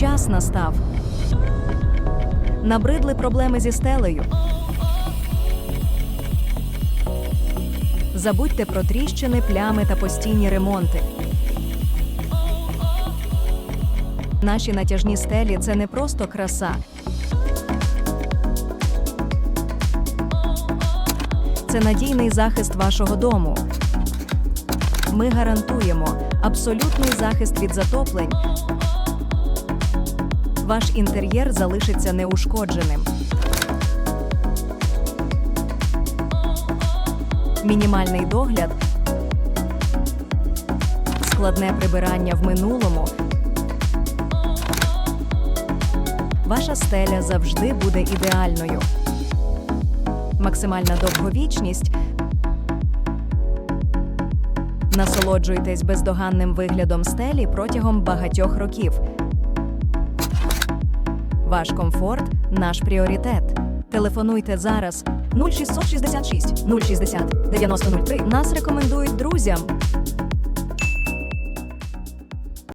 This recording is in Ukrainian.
Час настав. Набридли проблеми зі стелею. Забудьте про тріщини, плями та постійні ремонти. Наші натяжні стелі це не просто краса. Це надійний захист вашого дому. Ми гарантуємо абсолютний захист від затоплень. Ваш інтер'єр залишиться неушкодженим. Мінімальний догляд, складне прибирання в минулому. Ваша стеля завжди буде ідеальною. Максимальна довговічність. Насолоджуйтесь бездоганним виглядом стелі протягом багатьох років. Ваш комфорт наш пріоритет. Телефонуйте зараз 0666 060 9003. Нас рекомендують друзям.